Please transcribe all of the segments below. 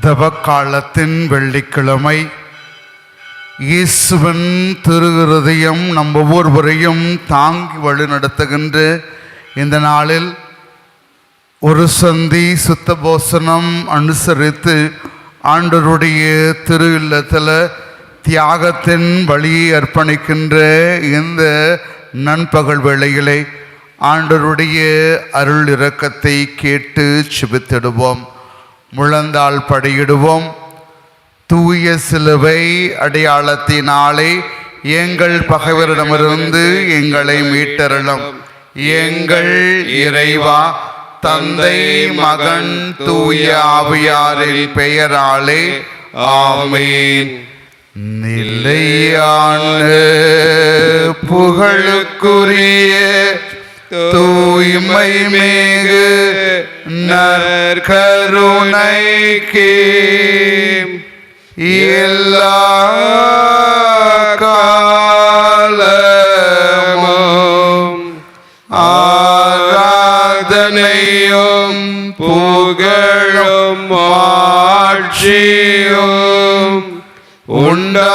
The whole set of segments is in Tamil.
தவக்காலத்தின் வெள்ளிக்கிழமை இயேசுவன் திருகிருதயம் நம் ஒவ்வொருவரையும் தாங்கி வழிநடத்துகின்ற இந்த நாளில் ஒரு சந்தி சுத்த போசனம் அனுசரித்து ஆண்டருடைய திரு இல்லத்தில் தியாகத்தின் வழியை அர்ப்பணிக்கின்ற இந்த நண்பகல் வேளையிலே ஆண்டருடைய அருள் இரக்கத்தை கேட்டு சிபித்திடுவோம். முழந்தாள் படியிடுவோம். தூய சிலுவை அடையாளத்தினாலே எங்கள் பகைவரிடமிருந்து எங்களை மீட்டருளும். எங்கள் இறைவா தந்தை மகன் தூய ஆவியாரில் பெயராலே ஆமேன். நிலையான புகழுக்குரிய தூய்மை மேகு நற்கருணைக்கு எல்லா காலமும் ஆராதனையும் புகழும் ஆட்சியும் உண்டா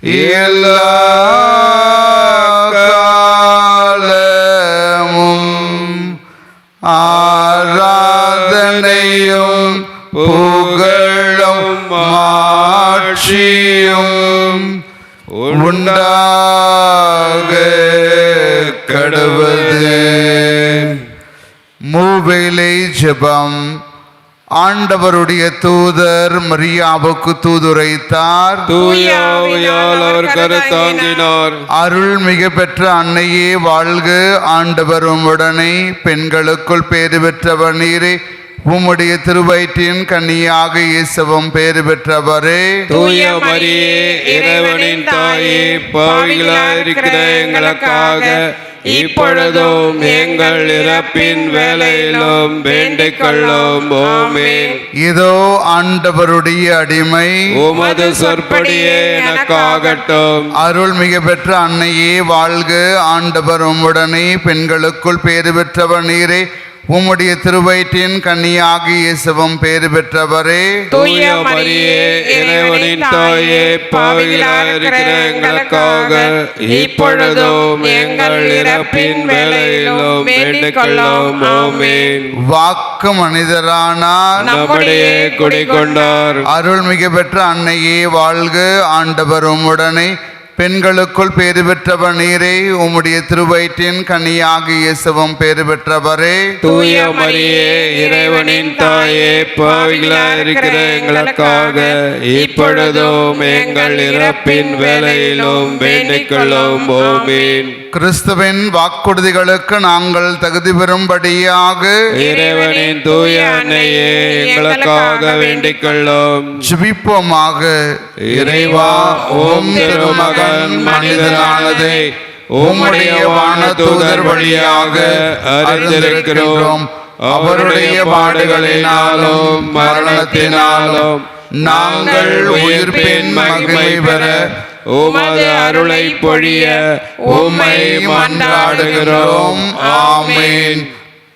எல்லா காலமும் ஆராதனையும் புகழும் மாட்சியும் உண்டாக கடவுள். மூவேலை ஜபம். ஆண்டவருடைய தூதர் மரியாவுக்கு தூதுரைத்தார். அவர் கருத்தாங்கினார் அருள் மிக பெற்ற அன்னையே வாழ்க. ஆண்டவரும் உடனே பெண்களுக்குள் பேறு பெற்றவர் நீரே. உம்முடைய திருவயிற்றின் கன்னியாக இயேசுவும் பேறு பெற்றவரே. தூய மரியே இறைவனின் தாயே பாவிகளாய் இருக்கிற எங்களுக்காக இப்பொழுதும் எங்கள் இறப்பின் வேலையிலும் வேண்டிக் கொள்ளும் ஓமேன் இதோ ஆண்டவருடைய அடிமை உமது சொற்படியே எனக்காகட்டும். அருள் மிக பெற்ற அன்னையே வாழ்க. ஆண்டவரும் உடனே பெண்களுக்குள் பேறு பெற்றவர் நீரே. உம்முடைய திருவயிற்றின் கன்னியாக இயேசுவும் பேறு பெற்றவரே. தூய மரியே இறைவனின் தாயே பாவிகளாய் இருக்கிற எங்களுக்காக இப்பொழுதும் எங்கள் இறப்பின் வேலையிலும் வேண்டிக் கொள்ளும். ஓமேன் வாக்கு மனிதரானார். நம்முடைய குடிகொண்டார். அருள் மிக பெற்ற அன்னையே வாழ்க. ஆண்டவரும் உடனே பெண்களுக்குள் பேறு பெற்றவர் நீரே உம்முடைய திருவயிற்றின் கன்னியாக இயேசுவும் பேறு பெற்றவரே. தூய மரியே இறைவனின் தாயே பாவிகளாய் இருக்கிற எங்களுக்காக இப்பொழுதும் எங்கள் இறப்பின் வேலையிலும் வேண்டிக் கொள்ளும் ஓமேன் கிறிஸ்துவின் வாக்குறுதிகளுக்கு நாங்கள் தகுதி பெறும்படியாக இறைவனின் தூய அன்னையே எங்களுக்காக வேண்டிக் கொள்ளும் ஜெபிப்போமாக. இறைவா ஓம் திருமகன் மனிதனானதை உம்முடைய வான தூதர் வழியாக அறிந்திருக்கிறோம். அவருடைய பாடுகளினாலும் மரணத்தினாலும் நாங்கள் உயிர்ப்பின் மகிமை பெற உமது அருளை பொழிய உம்மை மன்றாடுகிறோம். ஆமென்.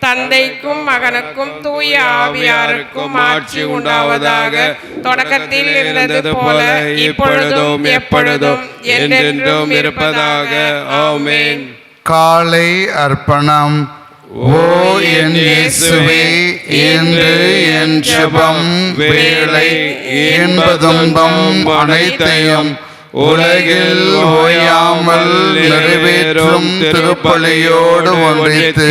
தந்தைக்கும் மகனுக்கும் தூய ஆவியாருக்கும் ஆட்சி உண்டாவதாக தொடக்கத்தில் இருந்தது போல இப்பொழுதும் எப்பொழுதும் என்றென்றும் இருப்பதாக. ஆமேன். காலை அர்ப்பணம். ஓ என் இயேசுவே இன்று என் ஜெபம் வேளை இன்ப அனைத்தையும் உலகில் ஓயாமல் நிறைவேற்றும் திருப்பலியோடு ஒன்றித்து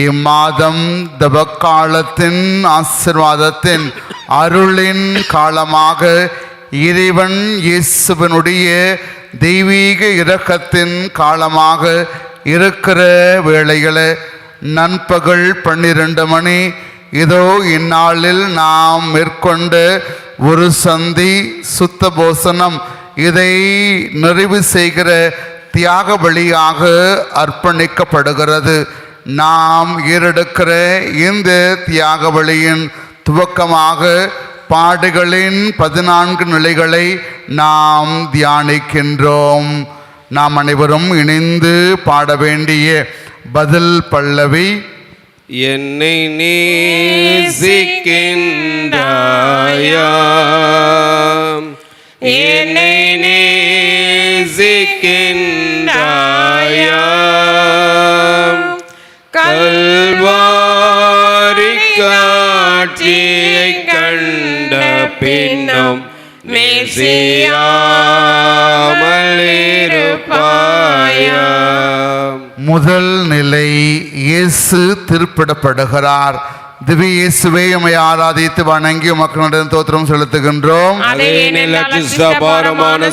இம்மாதம் தபக்காலத்தின் ஆசிர்வாதத்தின் அருளின் காலமாக இறைவன் இயேசுவனுடைய தெய்வீக இரக்கத்தின் காலமாக இருக்கிற வேளைகளை நண்பகல் பன்னிரண்டு மணி. இதோ இந்நாளில் நாம் மேற்கொண்ட ஒரு சந்தி சுத்த போசனம் இதை நிறைவு செய்கிற தியாக வழியாக அர்ப்பணிக்கப்படுகிறது. நாம் ஏறெடுக்கிற இந்த தியாக பலியின் துவக்கமாக பாடுகளின் பதினான்கு நிலைகளை நாம் தியானிக்கின்றோம். நாம் அனைவரும் இணைந்து பாட வேண்டிய பதில் பல்லவி. என்னை நேசிக்கின்றாயா? என்னை முதல் நிலை இயேசு திருப்பிடப்படுகிறார். திவ்ய இயேசுவே உம்மை ஆராதித்து வணங்கி உமக்கு தோத்திரம் செலுத்துகின்றோம்.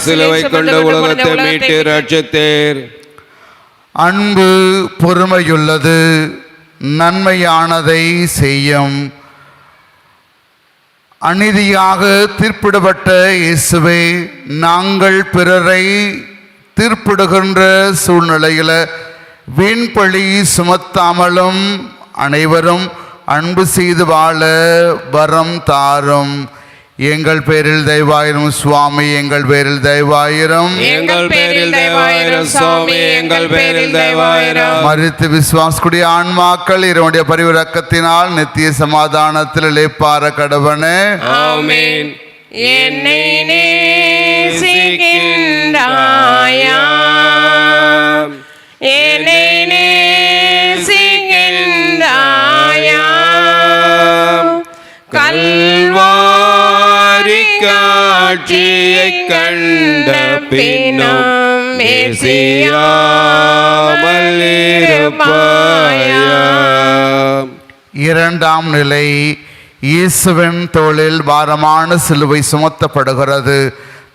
சிலுவை கொண்டு உலகத்தை மீட்டு ரட்சித்தேர் அன்பு பொறுமையுள்ளது நன்மையானதை செய்யும். அநீதியாக தீர்ப்பிடப்பட்ட இயேசுவை நாங்கள் பிறரை தீர்ப்பிடுகின்ற சூழ்நிலையில் வீண்பழி சுமத்தாமலும் அனைவரும் அன்பு செய்து வாழ வரம் தாரும். எங்கள் பேரில் தயவாயிரும் சுவாமி எங்கள் பேரில் தயவாயிரும். எங்கள் பேரில் தேவாயிரம் சுவாமி எங்கள் பேரில் தேவாயிரம் மறித்து விசுவாசக்கூடிய ஆன்மாக்கள் இவனுடைய பரிவிறக்கத்தினால் நித்திய சமாதானத்தில் இழைப்பார கடவனே ஆமென். என்னை பின்னும் இரண்டாம் நிலை இயேசுவின் தோளில் பாரமான சிலுவை சுமத்தப்படுகிறது.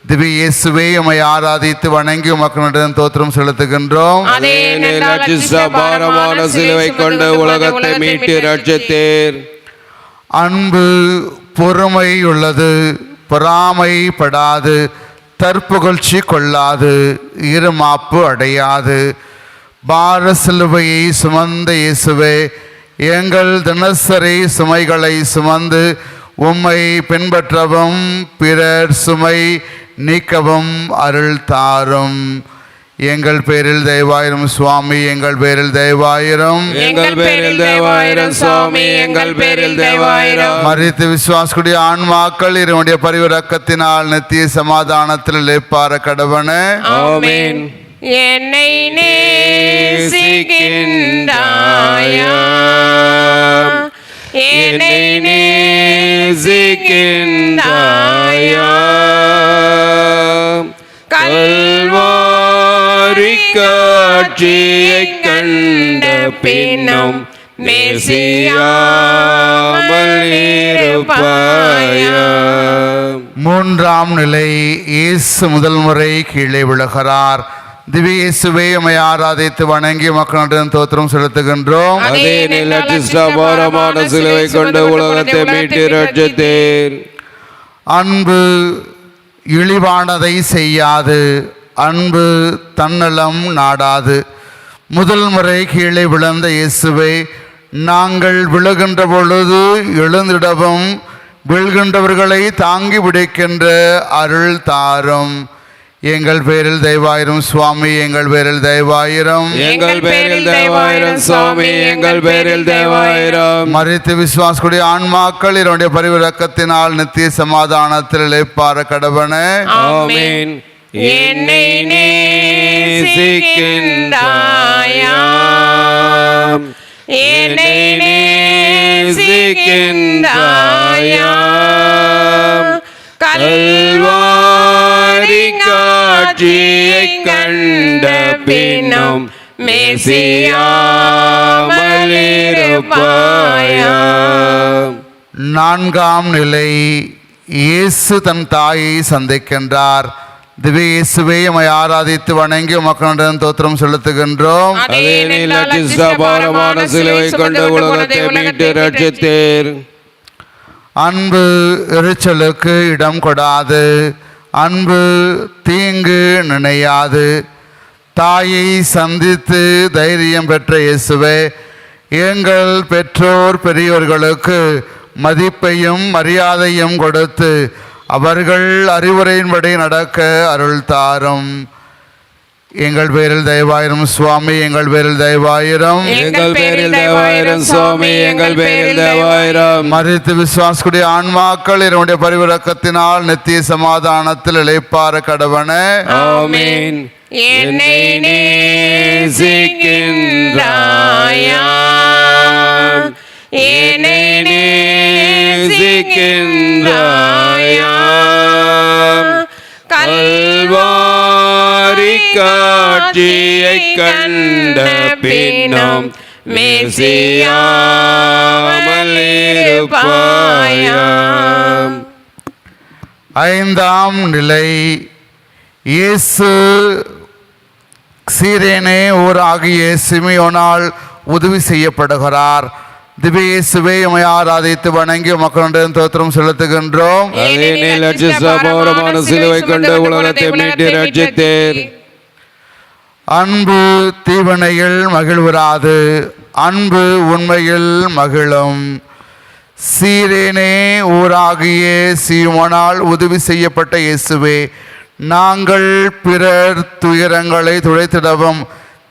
திவ்ய இயேசுவே உம்மை ஆராதித்து வணங்கி உமக்கு தோத்திரம் செலுத்துகின்றோம். அதே பாரமான சிலுவை கொண்டு உலகத்தை மீட்டு ரட்சித்தேர். அன்பு பொறுமை உள்ளது பொறாமைப்படாது. தற்புகழ்ச்சி கொள்ளாது இருமாப்பு அடையாது. பார சிலுவையை சுமந்த இயேசுவே எங்கள் தினசரி சுமைகளை சுமந்து உம்மை பின்பற்றவும் பிறர் சுமை நீக்கவும் அருள் தாரும். எங்கள் பேரில் தயவாயிரும் சுவாமி எங்கள் பேரில் தயவாயிரும். எங்கள் பேரில் தேவாயிரம் சுவாமி எங்கள் பேரில் தேவாயிரம் மறித்து விசுவாசக்கூடிய ஆன்மாக்கள் இருவனுடைய பரிவிறக்கத்தினால் நித்திய சமாதானத்தில் இழைப்பார கடவன ஆமென். என்னை நேசிக்கின்றாயா? என்னை நேசிக்கின்றாயா? காட்சியை கண்ட பின்னும் மூன்றாம் நிலை இயேசு முதல் முறை கீழே விழுகிறார். திவ்ய இயேசுவை உம்மை ஆராதித்து வணங்கி மக்களிடம் தோத்திரம் செலுத்துகின்றோம். அதே நிலச்சிஷ்டபாரமான சிலுவை கொண்டு உலகத்தை மீட்டு ரட்சித்தீர். அன்பு இழிவானதை செய்யாது. அன்பு தன்னலம் நாடாது. முதல் முறை கீழே விழுந்த இயேசுவை நாங்கள் விழுகின்ற பொழுது எழுந்திடவும் விழுகின்றவர்களை தாங்கி பிடிக்கின்ற அருள் தாரும். எங்கள் பேரில் தெய்வாயிரம் சுவாமி எங்கள் பேரில் தெய்வாயிரம். எங்கள் பேரில் தேவாயிரம் சுவாமி எங்கள் பேரில் தேவாயிரம் மறித்து விசுவாசக்கூடிய ஆன்மாக்கள் இதனுடைய பரிவிறக்கத்தினால் நித்திய சமாதானத்தில் இழைப்பார கடவனே. ஆமென். என்னை நேசிக்கின்றாயாம். என்னை நேசிக்கின்றாயாம். கல்வாரி காட்சியை கண்ட பின்னும் மெசியாமலிருப்பாயா நான்காம் நிலை இயேசு தன் தாயை சந்திக்கின்றார். திவ்ய இயேசுவை உம்மை ஆராதித்து வணங்கி மக்களிடம் தோத்திரம் செலுத்துகின்றோம். சிலுவை கொண்டு உலகத்தை மீட்டு ரட்சித்தீர் அன்பு எரிச்சலுக்கு இடம் கொடாது அன்பு தீங்கு நினையாது. தாயை சந்தித்து தைரியம் பெற்ற இயேசுவே எங்கள் பெற்றோர் பெரியோர்களுக்கு மதிப்பையும் மரியாதையும் கொடுத்து அவர்கள் அறிவுரையின்படி நடக்க அருள் தாரும். எங்கள் பேரில் தயவாயிரம் சுவாமி எங்கள் பேரில் தயவாயிரம். எங்கள் பேரில் தேவாயிரம் சுவாமி எங்கள் பேரில் தேவாயிரம் மறித்து விசுவாசக்கூடிய ஆன்மாக்கள் இதனுடைய பரிவிறக்கத்தினால் நித்திய சமாதானத்தில் இழைப்பார கடவனே. ஆமென். என்னை நேசிக்கின்றாயா என்னை நேசிக்கின்றாயா கல்வாரி காட்சியை கண்ட பின்னும் மெசியாமல் இருப்பாயா ஐந்தாம் நிலை இயேசு சீரேனே ஊராகிய சிமியோனால் உதவி செய்யப்படுகிறார். திவ்ய இயேசுவை உமை ஆராதித்து வணங்கி மக்களிடம் தோத்திரம் செலுத்துகின்றோம். நிலச்சிஷ்டபாரமான சிலுவை கொண்டு உலகத்தை மீட்டு ரட்சித்தீர். அன்பு தீவனையில் மகிழ்வுறாது அன்பு உண்மையில் மகிழும். சீரேனே ஊராகிய சீமோனால் உதவி செய்யப்பட்ட இயேசுவே நாங்கள் பிறர் துயரங்களை துடைத்திடவும்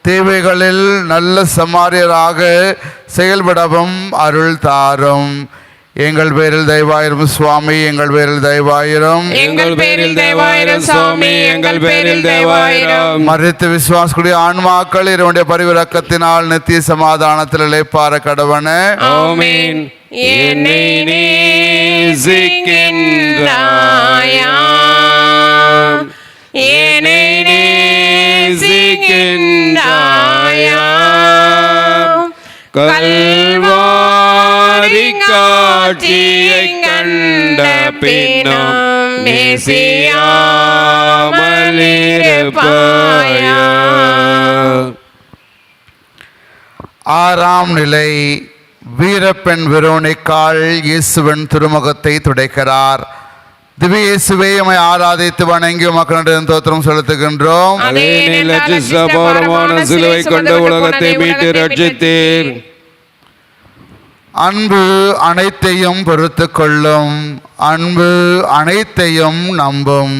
தேவைகளில் நல்ல சமாரியராக செயல்படவும் அருள் தாரும். எங்கள் பேரில் தெய்வாயிரம் சுவாமி எங்கள் பேரில் தெய்வாயிரம். எங்கள் பேரில் தேவாயிரம் சுவாமி எங்கள் பேரில் தேவாயிரம் மறித்து விசுவாசக்கூடிய ஆன்மாக்கள் இதனுடைய பரிவிறக்கத்தினால் நித்திய சமாதானத்தில் இழைப்பார கடவனே. ஆமென். என்னை கல்வாரி காட்சியை கண்ட பின்னும் மெசியாமல் ஆறாம் நிலை வீரப்பெண் வெரோனிக்காள் இயேசுவின் திருமுகத்தை துடைக்கிறார். திவ்ய இயேசுவை உம்மை ஆராதித்து வணங்கி மக்களிடம் தோத்திரம் செலுத்துகின்றோம். அதே நிலச்சிஷ்டபாரமான சிலுவை கொண்டு உலகத்தை மீட்டு ரட்சித்தீர். அன்பு அனைத்தையும் பொறுத்து கொள்ளும். அன்பு அனைத்தையும் நம்பும்.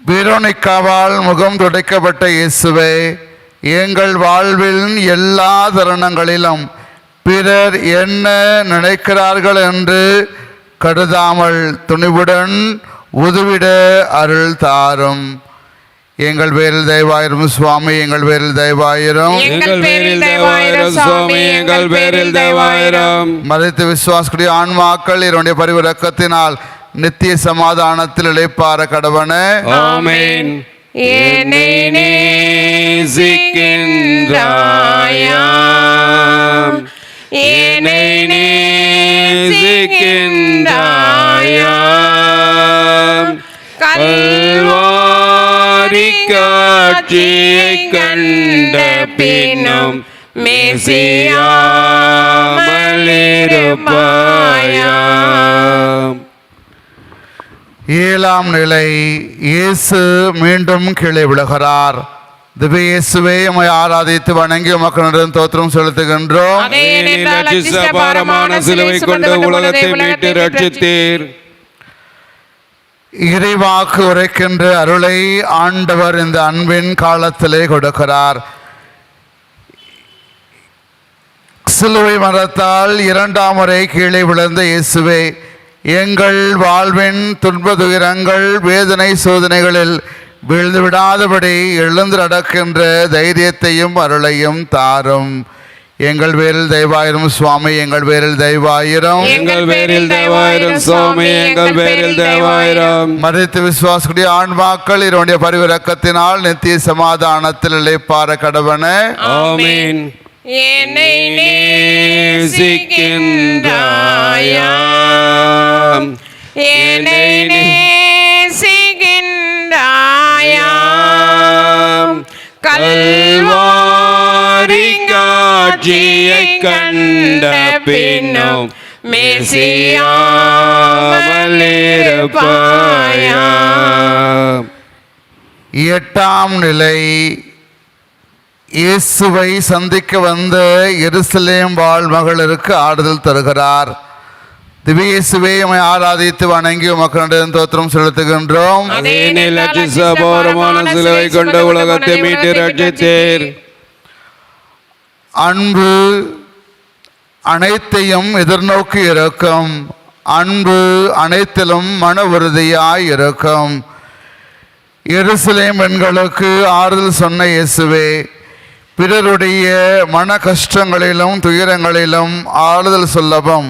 வெரோனிக்காவால் முகம் துடைக்கப்பட்ட இயேசுவே எங்கள் வாழ்வில் எல்லா தருணங்களிலும் பிறர் என்ன நினைக்கிறார்கள் என்று கருதாமல் துணிவுடன் உதவிட அருள் தாரும். எங்கள் பேரில் தெய்வாயிரம் சுவாமி எங்கள் பேரில் தெய்வாயிரம். எங்கள் பேரில் தேவாயிரம் சுவாமி எங்கள் பேரில் தேவாயிரம் மறைத்து விசுவாசக்கூடிய ஆன்மாக்கள் இதனுடைய பரிவிறக்கத்தினால் நித்திய சமாதானத்தில் இழைப்பார கடவனே. ஆமென். என்னை நேசிக்கின்றாயா என்னை நேசிக்கின்றாய கல்வாரி காட்சியை கண்ட பின்னும் ஏழாம் நிலை இயேசு மீண்டும் கீழே விழுகிறார். திவ்ய இயேசுவே உம்மை ஆராதித்து வணங்கி மக்களிடம் தோத்திரம் செலுத்துகின்றோம். சிலுவை கொண்டு உலகத்தை மீட்டு ரட்சித்தீர். இறைவாக்கு உரைக்கின்ற அருளை ஆண்டவர் இந்த அன்பின் காலத்திலே கொடுக்கிறார். சிலுவை மரத்தால் இரண்டாம் முறை கீழே விழுந்த இயேசுவே எங்கள் வாழ்வின் துன்ப துயரங்கள் வேதனை சோதனைகளில் வீழ்ந்து விடாதபடி எழுந்து நடக்கின்ற தைரியத்தையும் அருளையும் தாரும். எங்கள் பேரில் தெய்வாயிரும் சுவாமி எங்கள் பேரில் தெய்வாயிரும். எங்கள் பேரில் தேவாயிரம் சுவாமி எங்கள் பேரில் தேவாயிரம் மறித்து விசுவாசக்கூடிய ஆன்மாக்கள் இதனுடைய பரிவிறக்கத்தினால் நித்திய சமாதானத்தில் இழைப்பார கடவன. ஆமீன். என்னை நேசிக்கின்றாயாம். என்னை கல்வாரி காட்சியை கண்ட பின்னும் எட்டாம் நிலை இயேசுவை சந்திக்க வந்த எருசலேம் வாழ் மகளிருக்கு ஆறுதல் தருகிறார் திவ்ய இயேசுவை உம்மை ஆராதித்து வணங்கி மக்களிடம் தோத்திரம் செலுத்துகின்றோம். சிலுவை கொண்டு உலகத்தை மீட்டு ரட்சித்தீர். அன்பு அனைத்தையும் எதிர்நோக்கி இருக்கும். அன்பு அனைத்திலும் மன உறுதியாய் இருக்கும். எருசலேம் பெண்களுக்கு ஆறுதல் சொன்ன இயேசுவே பிறருடைய மன கஷ்டங்களிலும் துயரங்களிலும் ஆறுதல் சொல்லவும்.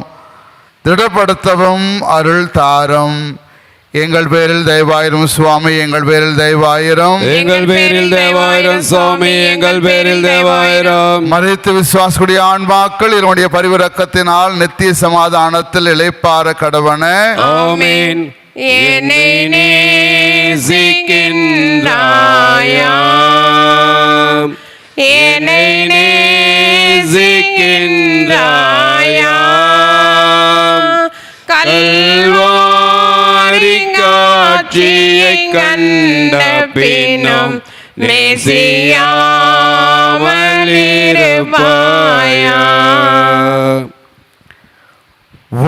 திடப்படுத்தவும் அருள் தாரும். எங்கள் பேரில் தயவாயிரும் சுவாமி எங்கள் பேரில் தயவாயிரும். எங்கள் பேரில் தேவாயிரம் சுவாமி எங்கள் பேரில் தேவாயிரம் மறித்து விசுவாசக்கூடிய ஆன்மாக்கள் இதனுடைய பரிவிறக்கத்தினால் நித்திய சமாதானத்தில் இளைப்பார கடவன. ஆமீன். என்னை நேசிக்கின்றாயாம். என்னை நேசிக்கின்றாயாம். கல்வாரி காட்சியை கண்ட பின்னும்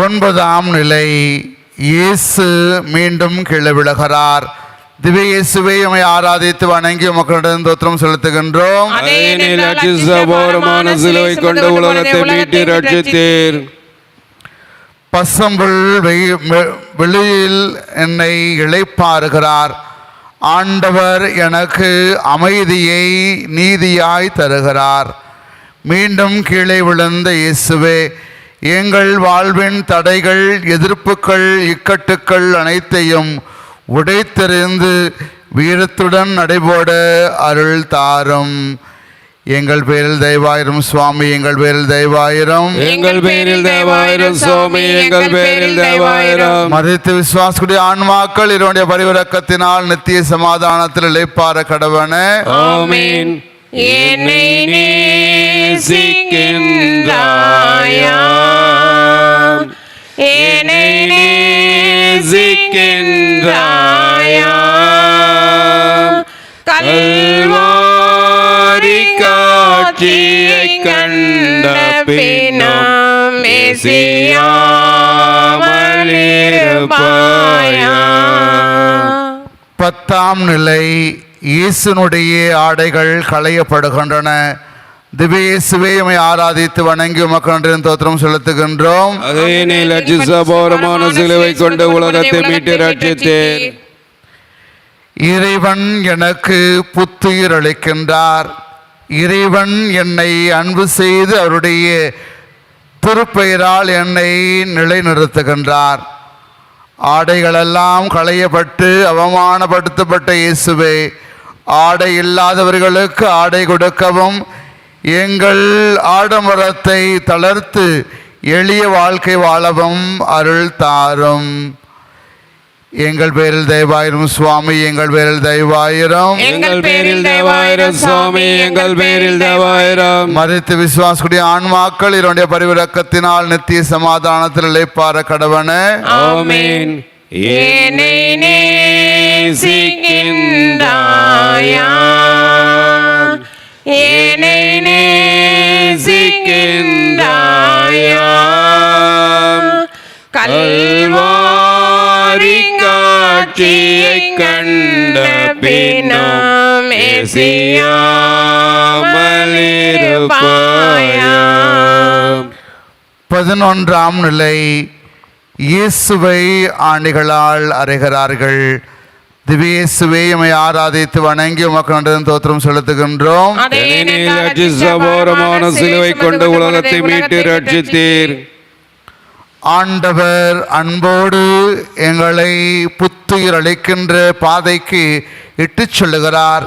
ஒன்பதாம் நிலை இயேசு மீண்டும் கீழே விழுகிறார் திவ்ய இயேசுவை உம்மை ஆராதித்து வணங்கி மக்களிடம் தோத்திரம் செலுத்துகின்றோம். அதே கொண்டு உலகத்தை மீட்டு ரட்சித்தீர். பசங்கள் வெ- வெளியில் என்னை இழைப்பாருகிறார். ஆண்டவர் எனக்கு அமைதியை நீதியாய் தருகிறார். மீண்டும் கீழே விழுந்த இயேசுவே எங்கள் வாழ்வின் தடைகள் எதிர்ப்புகள் இக்கட்டுக்கள் அனைத்தையும் உடைத்தெறிந்து வீரத்துடன் நடைபோட அருள் தாரும். எங்கள் பேரில் தெய்வாயிரும் சுவாமி எங்கள் பேரில் தெய்வாயிரும். எங்கள் பேரில் தேவாயிரம் சுவாமி எங்கள் பேரில் தேவாயிரம் மறித்து விசுவாசக்கூடிய ஆன்மாக்கள் இதனுடைய பரிவிறக்கத்தினால் நித்திய சமாதானத்தில் இழைப்பார கடவன. ஆமீன். என்னை நேசிக்கின்றாயாம். என்னை நேசிக்கின்றாயாம். கல்வாரி கண்ட பின்னும் பத்தாம் நிலை இயேசுனுடைய ஆடைகள் களையப்படுகின்றன. திவ்ய இயேசுவே உம்மை ஆராதித்து வணங்கி மக்களின் தோத்திரம் செலுத்துகின்றோம். அதே நிலட்சிசபோரமான சிலுவை கொண்டு உலகத்தை மீட்டு ரட்சித்தீர் இறைவன் எனக்கு புத்துயிர் அளிக்கின்றார். இறைவன் என்னை அன்பு செய்து அவருடைய திருப்பெயரால் என்னை நிலைநிறுத்துகின்றார். ஆடைகளெல்லாம் களையப்பட்டு அவமானப்படுத்தப்பட்ட இயேசுவே ஆடை இல்லாதவர்களுக்கு ஆடை கொடுக்கவும் எங்கள் ஆடம்பரத்தை தளர்த்து எளிய வாழ்க்கை வாழவும் அருள் தாரும். எங்கள் பேரில் தயவாயிரும் சுவாமி எங்கள் பேரில் தயவாயிரும். எங்கள் பேரில் தேவாயிரம் சுவாமி எங்கள் பேரில் தேவாயிரம் மறித்து விசுவாசக்கூடிய ஆன்மாக்கள் இதனுடைய பரிவிறக்கத்தினால் நித்திய சமாதானத்தில் இழைப்பார கடவன. ஆமென். என்னை நேசிக்கின்றாயா என்னை நேசிக்கின்றாயா கல்வாரி காட்சியை கண்ட பின்னம் பதினொன்றாம் நிலை இயேசுவை ஆணிகளால் அறைகிறார்கள். திவ்யேசுவை எம்மை ஆராதித்து வணங்கி உமக்கு நன்றி தோத்திரம் செலுத்துகின்றோம். சிலுவை கொண்டு உலகத்தை மீட்டு ரட்சித்தீர் ஆண்டவர் அன்போடு எங்களை புத்துயிர் அளிக்கின்ற பாதைக்கு இட்டுச் செல்லுகிறார்.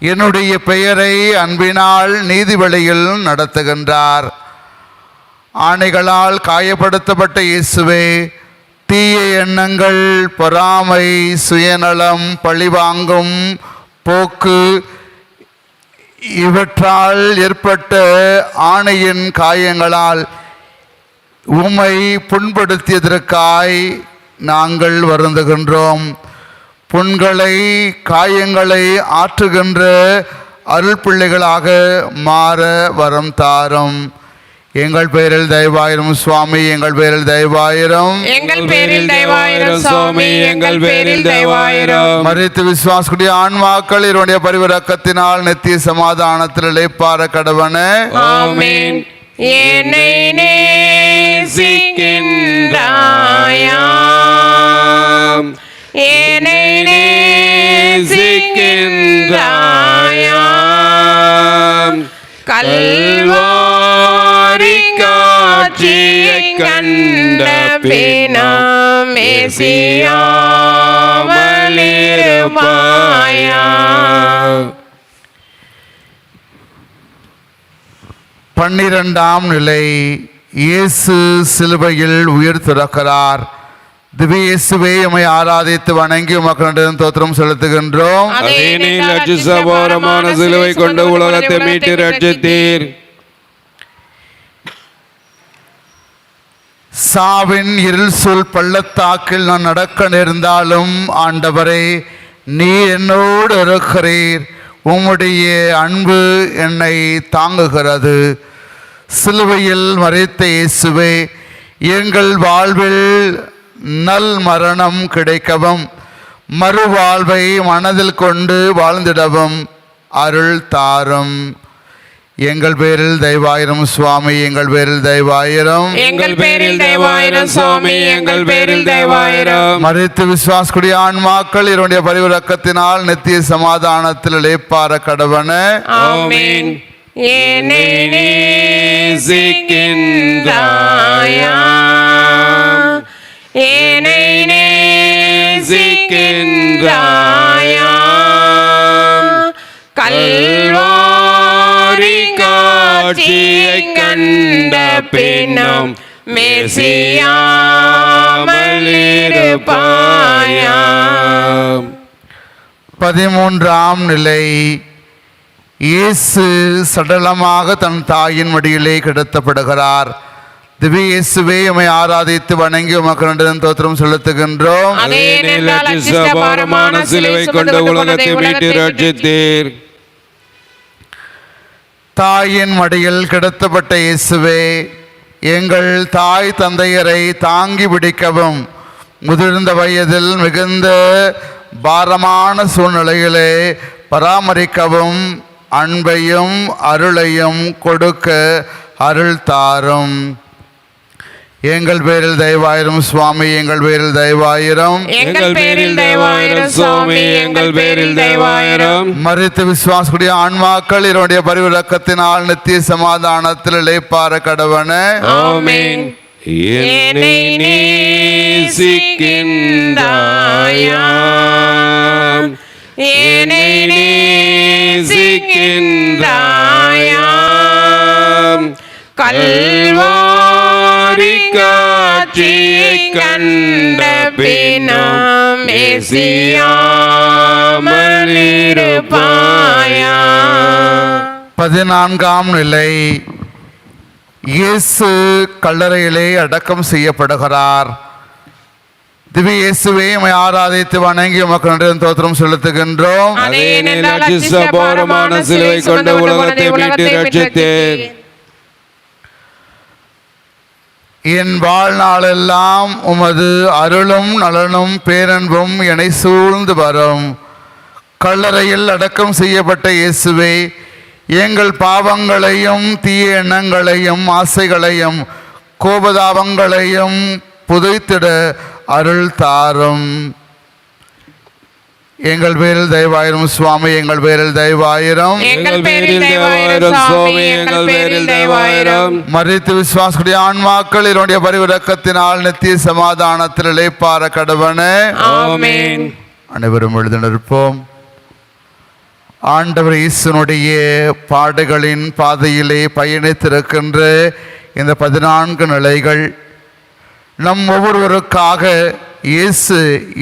என்னுடைய பெயரை அன்பினால் நீதிவழியில் நடத்துகின்றார். ஆணைகளால் காயப்படுத்தப்பட்ட இயேசுவே தீய எண்ணங்கள் பொறாமை சுயநலம் பழிவாங்கும் போக்கு இவற்றால் ஏற்பட்ட ஆணையின் காயங்களால் உம்மை புண்படுத்தியதற்காய் நாங்கள் வருந்துகின்றோம். புண்களை காயங்களை ஆற்றுகின்ற அருள் பிள்ளைகளாக மாற வரம் தாரும். எங்கள் பேரில் தயவாயிரும் சுவாமி எங்கள் பேரில் தயவாயிரும். எங்கள் பேரில் தயவாயிரம் சுவாமி எங்கள் பேரில் தயவாயிரம். மறித்து விசுவாசக்கூடிய ஆன்மாக்கள் இதனுடைய பரிவிறக்கத்தினால் நித்திய சமாதானத்தில் இழைப்பார கடவன. ஆமென். என்னை நேசிக்கின்றாயாம். என்னை நேசிக்கின்றாயாம். கல்வாரி காட்சியை கண்ட பினம் மேசியாமலிருப்பாயாம் பன்னிரெண்டாம் நிலை இயேசு சிலுவையில் உயிர் துறக்கிறார். திவ்ய இயேசுவே உம்மை ஆராதித்து வணங்கி உமக்கு நன்றி தோத்திரம் செலுத்துகின்றோம். அதேனில் அஜிசபோரமான சிலுவை கொண்டு உலகத்தை மீட்டு ரட்சித்தீர். சாவின் இருள் சொல் பள்ளத்தாக்கில் நான் நடக்க நேர்ந்தாலும் ஆண்டவரே நீ என்னோடு இருக்கிறீர். உம்முடைய அன்பு என்னை தாங்குகிறது. சிலுவையில் மறைத்த இயேசுவே எங்கள் வாழ்வில் நல் மரணம் கிடைக்கவும் மறுவாழ்வை மனதில் கொண்டு வாழ்ந்திடவும் அருள் தாரும். எங்கள் பேரில் தயவாயிரம் சுவாமி எங்கள் பேரில் தயவாயிரம். எங்கள் பேரில் தயவாயிரம் சுவாமி எங்கள் பேரில் தயவாயிரம். மறித்து விசுவாசக்கூடிய ஆன்மாக்கள் இதனுடைய பரிவிறக்கத்தினால் நித்திய சமாதானத்தில் இழைப்பார கடவன. என்னை நேசிக்கின்றாயா என்னை நேசிக்கின்றாயா கல்வாரி காட்சியை கண்ட பின்னம் பதிமூன்றாம் நிலை இயேசு சடலமாக தன் தாயின் மடியிலே கிடத்தப்படுகிறார். திவ்ய இயேசுவே உம்மை ஆராதித்து வணங்கி உமக்கு நன்றி தோத்திரம் செலுத்துகின்றோம். சிலுவை கொண்டு உலகத்தை மீட்டு ரட்சித்தீர். தாயின் மடியில் கிடத்தப்பட்ட இயேசுவே எங்கள் தாய் தந்தையரை தாங்கி பிடிக்கவும் முதிர்ந்த வயதில் மிகுந்த பாரமான சூழ்நிலையிலே பராமரிக்கவும் அன்பையும் அருளையும் கொடுக்க அருள் தாரும். எங்கள் பேரில் தயவாயிரும் சுவாமி எங்கள் பேரில் தயவாயிரும். எங்கள் பேரில் தயவாயிரம் சுவாமி எங்கள் பேரில் தயவாயிரம். மறித்து விசுவாசக்கூடிய ஆன்மாக்கள் இதனுடைய பரிவிறக்கத்தினால் நித்திய சமாதானத்தில் இழைப்பார கடவன ஆமென். என்னை நேசிக்கின்றாயா என்னை நின்றாயாம். கல்வாரி காட்சியை கண்ட பினாம் பேசியாமல் பதினான்காம் நிலை. இயேசு கல்லறையிலே அடக்கம் செய்யப்படுகிறார். திவ்ய இயேசுவே உம்மை ஆராதித்து வணங்கி உமக்கு நன்றி தோத்திரம் செலுத்துகின்றோம். அச்சிஷ்டபாரமான சிலுவை கொண்டு உலகத்தை மீட்டு ரட்சித்தேன் என் வாழ்நாளெல்லாம் உமது அருளும் நலனும் பேரன்பும் என்னை சூழ்ந்து வரும். கல்லறையில் அடக்கம் செய்யப்பட்ட இயேசுவே எங்கள் பாவங்களையும் தீய எண்ணங்களையும் ஆசைகளையும் கோபதாபங்களையும் புதைத்திட அருள் தாரும் எங்கள் பேரில் தயவாயிரும் சுவாமி எங்கள் பேரில் தயவாயிரும். எங்கள் பேரில் தயவாயிரம் சுவாமி எங்கள் பேரில் தயவாயிரம். மறித்து விசுவாசக்கூடிய ஆன்மாக்கள் இதனுடைய பரிவிறக்கத்தினால் நித்திய சமாதானத்தில் இளைப்பார கடவனே ஆமென். அனைவரும் எழுதி நிற்போம். ஆண்டவர் ஈசனுடைய பாடுகளின் பாதையிலே பயணித்திருக்கின்ற இந்த பதினான்கு நிலைகள் நம் ஒவ்வொருவருக்காக இயேசு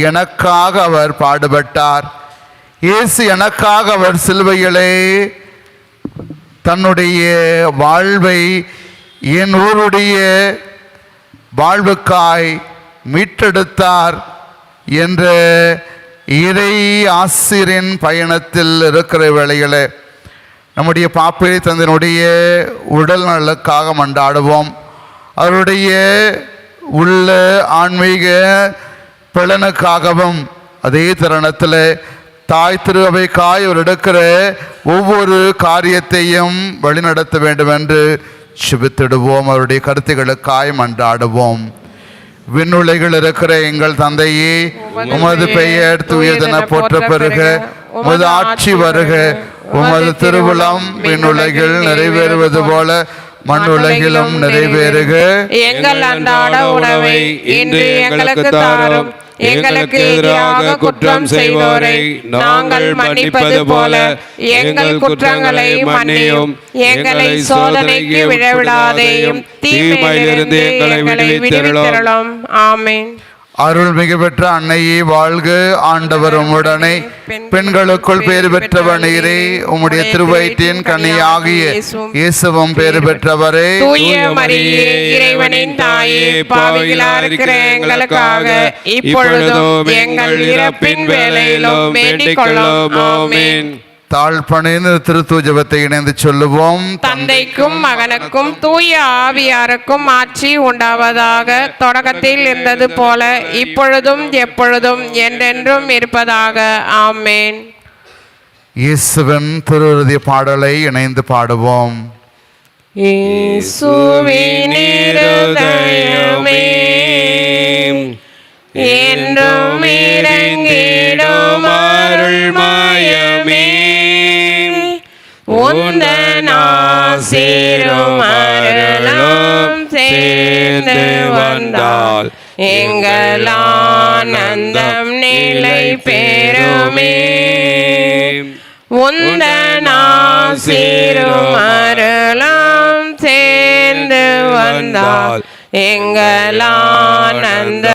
எனக்காக அவர் பாடுபட்டார். இயேசு எனக்காக அவர் சிலுவையிலே தன்னுடைய வாழ்வை என் ஊருடைய வாழ்வுக்காய் மீட்டெடுத்தார் என்ற இறை ஆசிரியரின் பயணத்தில் இருக்கிற வேளையில் நம்முடைய பாப்பிரை தந்தனுடைய உடல் நலனுக்காக மண்டாடுவோம் அவருடைய உள்ள ஆன்மீக பலனுக்காகவும் அதே தருணத்தில் தாய் திருவைக்காய் அவர் எடுக்கிற ஒவ்வொரு காரியத்தையும் வழிநடத்த வேண்டும் என்று சுபித்திடுவோம். அவருடைய கருத்துக்களுக்காய் மன்றாடுவோம். விண்ணுலைகள் இருக்கிற எங்கள் தந்தையே உமது பெயர் தூயதென போற்ற பெறுக உமது ஆட்சி வருக. உமது திருவுளம் விண்ணுலகில் நிறைவேறுவது போல. மண்ணுலகிலும் நிறைவேறுக. எங்கள் அன்றாட உணவை இன்று எங்களுக்கு தாரும். எங்களுக்கு எதிராக குற்றம் செய்வோரை நாங்கள் மன்னிப்பது போல எங்கள் குற்றங்களை மன்னியும். எங்களை சோதனைக்கு விழவிடாதேயும். தீமையிலிருந்து எங்களை விடுவித்தருளும். ஆமென். அருள் மிகு பெற்ற அன்னையே வாழ்க. ஆண்டவரும் உடனே பெண்களுக்குள் பேறு பெற்றவர் நீரே உம்முடைய திருவயிற்றின் கன்னியாகிய இயேசுவும் பேறு பெற்றவரே. இறைவனின் தாயே பாவிகளா இருக்கிற எங்களுக்காக இப்பொழுதும் எங்கள் இறப்பின் வேலையிலும் வேண்டிக் கொள்ளும் ஆமென். தாழ்பணிந்து திருத்தூஜபத்தை இணைந்து சொல்லுவோம். தந்தைக்கும் மகனுக்கும் தூய ஆவியாருக்கும் ஆட்சி உண்டாவதாக தொடக்கத்தில் இருந்தது போல இப்பொழுதும் எப்பொழுதும் என்றென்றும் இருப்பதாக. ஆமென். இயேசுவின் திருவிருதி பாடலை இணைந்து பாடுவோம். என்றும் இறங்கிடும் அருள்மயமே. ஆசீரும் அருளும் சேர்ந்து வந்தால் எங்கள் ஆனந்தம் நிலை பெருமே உந்தன் அருளும் சேர்ந்து வந்தால் எங்கள் ஆனந்த